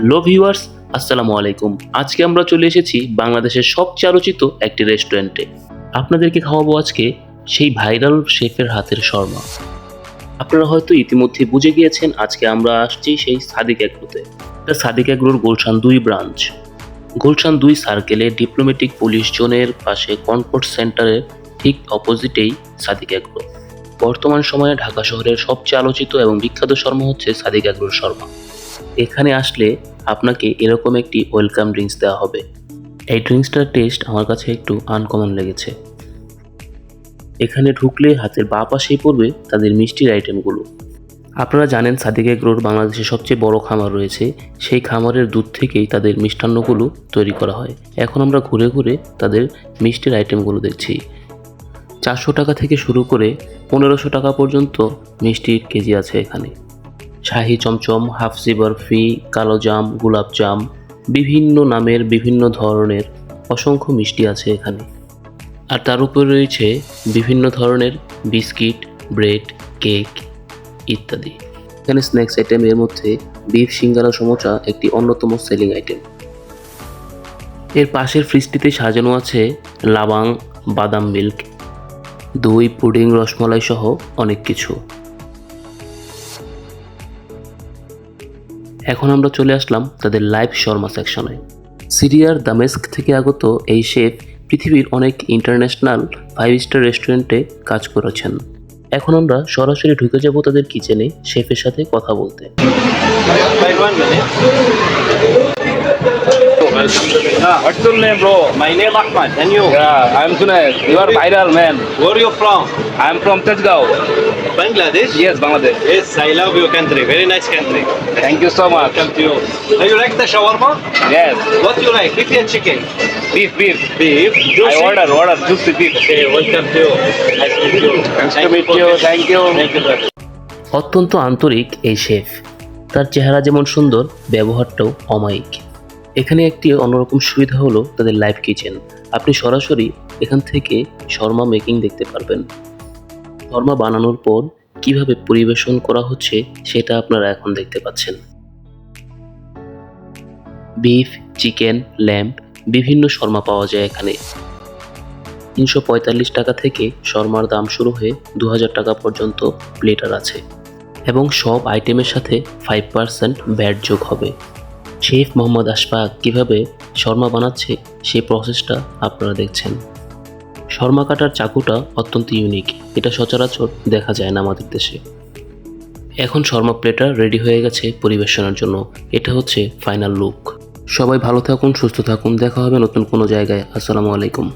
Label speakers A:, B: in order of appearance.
A: Hello viewers আসসালামু আলাইকুম। আজকে আমরা চলে এসেছি বাংলাদেশের সবচেয়ে আলোচিত একটি রেস্টুরেন্টে। আপনাদেরকে খাওয়াবো আজকে সেই ভাইরাল শেফের হাতের শর্মা। আপনারা হয়তো ইতিমধ্যে বুঝে গিয়েছেন আজকে আমরা আসছি সেই সাদিক এগ্রোতে। এটা সাদিক এগ্রোর গুলশান দুই ব্রাঞ্চ। গুলশান দুই সার্কেলে ডিপ্লোম্যাটিক পুলিশ জোনের পাশে কনকোর্ট সেন্টারের ঠিক অপোজিটেই সাদিক এগ্রো। বর্তমান সময়ে ঢাকা শহরের সবচেয়ে আলোচিত এবং বিখ্যাত শর্মা হচ্ছে সাদিক এগ্রোর শর্মা। এখানে আসলে আপনাকে এরকম একটি ওয়েলকাম ড্রিঙ্কস দেওয়া হবে। এই ড্রিঙ্কসটার টেস্ট আমার কাছে একটু আনকমন লেগেছে। এখানে ঢুকলে হাতের বা পাশেই পড়বে তাদের মিষ্টির আইটেমগুলো আপনারা জানেন সাদিক এগ্রোর বাংলাদেশে সবচেয়ে বড় খামার রয়েছে। সেই খামারের দুধ থেকেই তাদের মিষ্টান্নগুলো তৈরি করা হয়। এখন আমরা ঘুরে ঘুরে তাদের মিষ্টির আইটেমগুলো দেখছি। চারশো টাকা থেকে শুরু করে পনেরোশো টাকা পর্যন্ত মিষ্টির কেজি আছে এখানে। শাহি চমচম হাফসি বরফি, কালো জাম, গোলাপ জাম, বিভিন্ন নামের বিভিন্ন ধরনের অসংখ্য মিষ্টি আছে এখানে। আর তার উপরে রয়েছে বিভিন্ন ধরনের বিস্কিট, ব্রেড, কেক ইত্যাদি। এখানে স্ন্যাক্স আইটেমের মধ্যে বিফ, সিঙ্গারা, সমোচা একটি অন্যতম সেলিং আইটেম। এর পাশের ফ্রিজটিতে সাজানো আছে লাবাং, বাদাম মিল্ক, দই, পুডিং, রসমালাই সহ অনেক কিছু। এখন আমরা চলে আসলাম তাদের লাইভ শর্মা সেকশনে সিরিয়ার দামেস্ক থেকে আগত এই শেফ পৃথিবীর অনেক ইন্টারন্যাশনাল ফাইভ স্টার রেস্টুরেন্টে কাজ করেছেন এখন আমরা সরাসরি ঢুকে যাব তাদের কিচেনে শেফের সাথে কথা বলতে
B: what's your name, bro? My name Ahmad. And you?
C: Yeah, I'm Junaid. You are viral, man.
B: Where are you from?
C: I'm from Tajgaon.
B: Bangladesh.
C: Yes, Bangladesh.
B: Yes, I love your country. Very nice country.
C: Thank you so much.
B: Welcome to you. Do you like the shawarma?
C: Yes,
B: What do you like? Beef and chicken?
C: beef, beef.
B: Beef. Juicy.
C: I order, order juicy beef.
B: Okay, welcome to you. Nice to meet you.
C: Nice to
B: Thank
C: meet you. Thank you.
B: Thank you, sir.
A: অত্যন্ত আন্তরিক এই chef তার চেহারা যেমন সুন্দর ব্যবহারটাও অমায়িক এখানে একটি অন্যরকম সুবিধা হলো তাদের লাইভ কিচেন আপনি সরাসরি এখান থেকে শর্মা মেকিং দেখতে পারবেন শর্মা বানানোর পর কীভাবে পরিবেশন করা হচ্ছে সেটা আপনারা এখন দেখতে পাচ্ছেন। বিফ, চিকেন, ল্যাম্প, বিভিন্ন শর্মা পাওয়া যায় এখানে। তিনশো পঁয়তাল্লিশ টাকা থেকে শর্মার দাম শুরু হয়ে দু হাজার টাকা পর্যন্ত প্লেটার আছে এবং সব আইটেমের সাথে ফাইভ পার্সেন্ট ব্যাট যোগ হবে। শেফ মোহাম্মদ আশফাক কীভাবে শর্মা বানাচ্ছে সেই প্রসেসটা আপনারা দেখছেন। শর্মা কাটার চাকুটা অত্যন্ত ইউনিক এটা সচরাচর দেখা যায় না আমাদের দেশে। এখন শর্মা প্লেটার রেডি হয়ে গেছে পরিবেশনার জন্য। এটা হচ্ছে ফাইনাল লুক সবাই ভালো থাকুন, সুস্থ থাকুন। দেখা হবে নতুন কোনো জায়গায়। আসসালামু আলাইকুম।